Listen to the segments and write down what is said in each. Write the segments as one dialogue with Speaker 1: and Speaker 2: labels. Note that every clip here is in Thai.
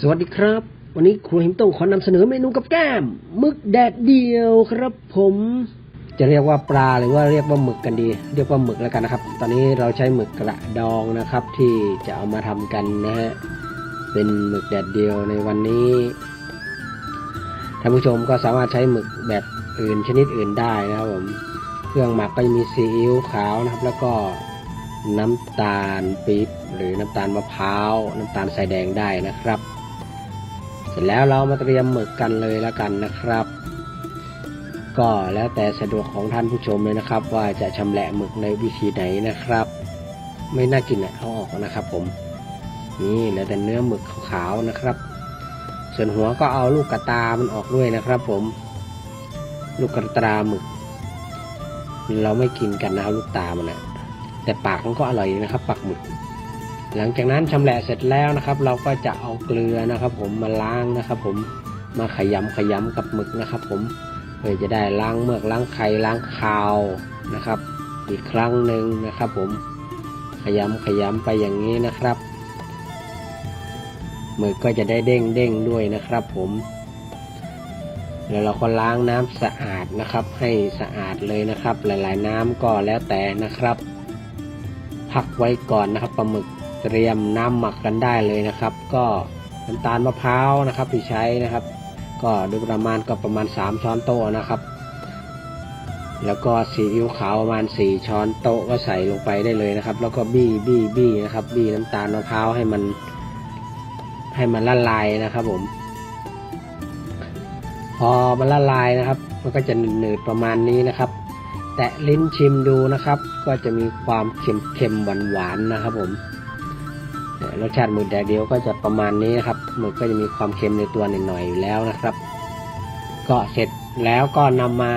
Speaker 1: สวัสดีครับ วันนี้ครัวหิมต้งขอนำเสนอเมนูกับแก้มหมึกแดดเดียวครับ ผม จะเรียกว่าปลาหรือว่าเรียกว่าหมึกกันดี เรียกว่าหมึกแล้วกันนะครับ ตอนนี้เราใช้หมึกกระดองนะครับ ที่จะเอามาทำกันนะฮะเป็นหมึกแดดเดียวในวันนี้ท่านผู้ชมก็สามารถใช้หมึกแบบอื่นชนิดอื่นได้นะครับผมเครื่องหมักก็จะมีซีอิ๊วขาวนะครับ แล้วก็น้ำตาลปี๊บหรือน้ำตาลมะพร้าวน้ำตาลใส่แดงได้นะครับ ร็จแล้วเรามาเตรียมหมึกกันเลยแล้วกันนะครับ ก็แล้วแต่สะดวกของท่านผู้ชมเลยนะครับ ว่าจะชำแหละหมึกในวิธีไหนนะครับ ไม่น่ากินอะเอาออกนะครับ ผม นี่แล้วแต่เนื้อหมึกขาวๆนะครับ ส่วนหัวก็เอาลูกกระตามันออกด้วยนะครับ ผม ลูกกระตาหมึก เราไม่กินกันนะครับลูกตามันนะแต่ปากมันก็อร่อยนะครับปักหมึก หลังจากนั้นชำแหละเสร็จแล้วนะครับ เราก็จะเอาเกลือนะครับ ผมมาล้างนะครับ ผมมาขยำขยำกับหมึกนะครับ ผมเพื่อจะได้ล้างเมือกล้างไข่ล้างคาวนะครับ อีกครั้งหนึ่งนะครับ ผมขยำขยำไปอย่างนี้นะครับหมึกก็จะได้เด้งเด้งด้วยนะครับ ผมแล้วเราก็ล้างน้ำสะอาดนะครับ ให้สะอาดเลยนะครับ หลาย ๆ น้ำก็แล้วแต่นะครับ พักไว้ก่อนนะครับปลาหมึก เตรียมน้ำหมักกันได้เลยนะครับ ก็น้ำตาลมะพร้าวนะครับที่ใช้นะครับ ก็โดยประมาณก็ประมาณ 3 ช้อนโต๊ะนะครับ แล้วก็ซีอิ๊วขาวประมาณ 4 ช้อนโต๊ะก็ใส่ลงไปได้เลยนะครับ แล้วก็บี้บี้บี้นะครับ บี้น้ำตาลมะพร้าวให้มัน ให้มันละลายนะครับผม พอมันละลายนะครับ มันก็จะหนืดๆประมาณนี้นะครับแตะลิ้นชิมดูนะครับ ก็จะมีความเค็มๆหวานๆนะครับผม รสชาติหมึกแดดเดียวก็จะประมาณนี้นะครับหมึกก็จะมีความเค็มในตัวหน่อยๆอยู่แล้วนะครับ ก็เสร็จแล้วก็นำมา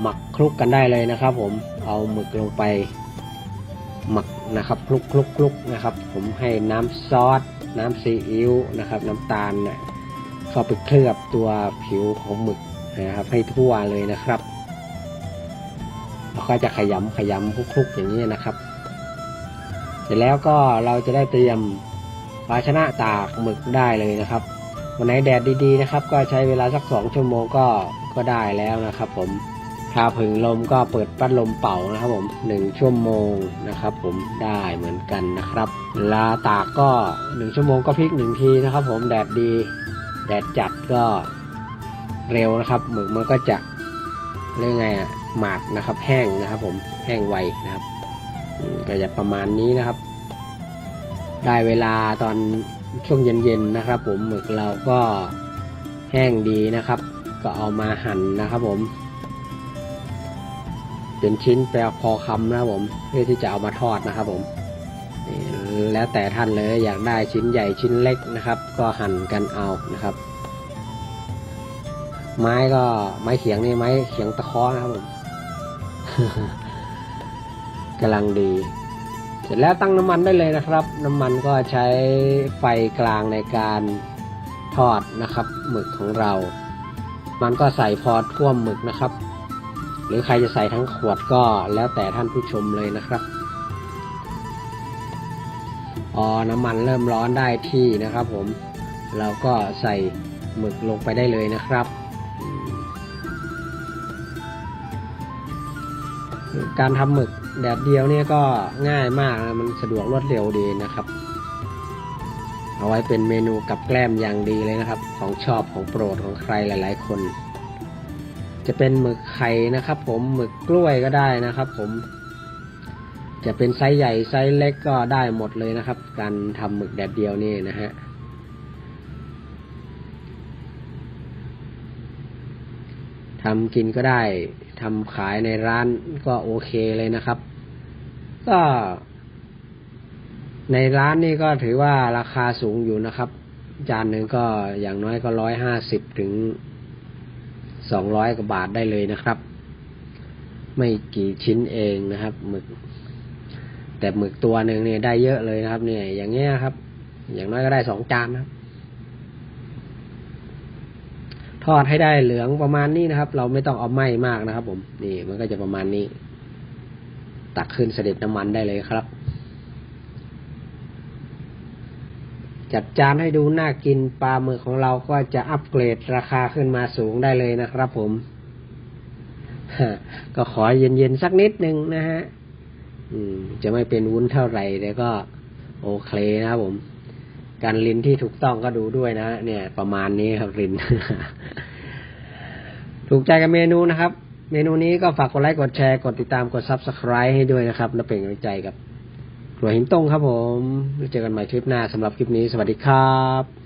Speaker 1: หมักคลุกกันได้เลยนะครับ ผมเอาหมึกลงไปหมักนะครับคลุกคลุกคลุกนะครับ ผมให้น้ำซอสน้ำซีอิ๊วนะครับ น้ำตาลเนี่ยเข้าไปเคลือบตัวผิวของหมึกนะครับ ให้ทั่วเลยนะครับแล้วก็จะขยำขยำคลุกๆอย่างนี้นะครับ เสร็จแล้วก็เราจะได้เตรียมภาชนะตากหมึกได้เลยนะครับ วันไหนแดดดีๆนะครับ ก็ใช้เวลาสักสองชั่วโมงก็ก็ได้แล้วนะครับ ผมถ้าผึ่งลมก็เปิดพัดลมเป่านะครับ ผมหนึ่งชั่วโมงนะครับ ผมได้เหมือนกันนะครับเวลาตากก็หนึ่งชั่วโมงก็พลิกหนึ่งทีนะครับ ผมแดดดีแดดจัดก็เร็วนะครับหมึกมันก็จะเรียกไงอะหมาดนะครับ แห้งนะครับ ผมแห้งไวนะครับ ก็จะประมาณนี้นะครับ ได้เวลาตอนช่วงเย็นๆนะครับ ผมหมึกเราก็แห้งดีนะครับ ก็เอามาหั่นนะครับ ผม เป็นชิ้นแปลพอคำนะครับผม เพื่อที่จะเอามาทอดนะครับ ผมแล้วแต่ท่านเลยอยากได้ชิ้นใหญ่ชิ้นเล็กนะครับ ก็หั่นกันเอานะครับ ไม้ก็ไม้เขียงนี่ไม้เขียงตะเคอนะครับผม กำลังดี เสร็จแล้วตั้งน้ำมันได้เลยนะครับ น้ำมันก็ใช้ไฟกลางในการทอดนะครับหมึกของเรา มันก็ใส่พอท่วมหมึกนะครับ หรือใครจะใส่ทั้งขวดก็แล้วแต่ท่านผู้ชมเลยนะครับพอน้ำมันเริ่มร้อนได้ที่นะครับผม เราก็ใส่หมึกลงไปได้เลยนะครับ การทำหมึกแดดเดียวเนี่ยก็ง่ายมากนะมันสะดวกรวดเร็วดีนะครับ เอาไว้เป็นเมนูกับแกล้มอย่างดีเลยนะครับ ของชอบของโปรดของใครหลาย ๆ คน จะเป็นหมึกไข่นะครับ ผมหมึกกล้วยก็ได้นะครับ ผม จะเป็นไซส์ใหญ่ไซส์เล็กก็ได้หมดเลยนะครับ การทำหมึกแดดเดียวนี่นะฮะทำกินก็ได้ ทำขายในร้านก็โอเคเลยนะครับ ก็ ในร้านนี่ก็ถือว่าราคาสูงอยู่นะครับ จานหนึ่งก็อย่างน้อยก็ร้อยห้าสิบถึงสองร้อยกว่าบาทได้เลยนะครับ ไม่กี่ชิ้นเองนะครับหมึก แต่หมึกตัวหนึ่งเนี่ยได้เยอะเลยนะครับ เนี่ย อย่างเงี้ยครับ อย่างน้อยก็ได้สองจานนะครับ ทอดให้ได้เหลืองประมาณนี้นะครับ เราไม่ต้องเอาไหม้มากนะครับ ผมนี่มันก็จะประมาณนี้ ตักขึ้นเสด็จน้ำมันได้เลยครับ จัดจานให้ดูน่ากินปลาหมึกของเราก็จะอัปเกรดราคาขึ้นมาสูงได้เลยนะครับ ผมก็ขอเย็นๆสักนิดนึงนะฮะจะไม่เป็นวุ้นเท่าไหร่แต่ก็ โอเคนะครับผม การลินที่ถูกต้องก็ดูด้วยนะเนี่ย ประมาณนี้ครับลินถูกใจกับเมนูนะครับ เมนูนี้ก็ฝากกดไลค์กดแชร์กดติดตามกด subscribe ให้ด้วยนะครับ แล้วเป็นกำลังใจกับหลัวหินต้งครับผมแล้วเจอกันใหม่คลิปหน้าสำหรับคลิปนี้สวัสดีครับ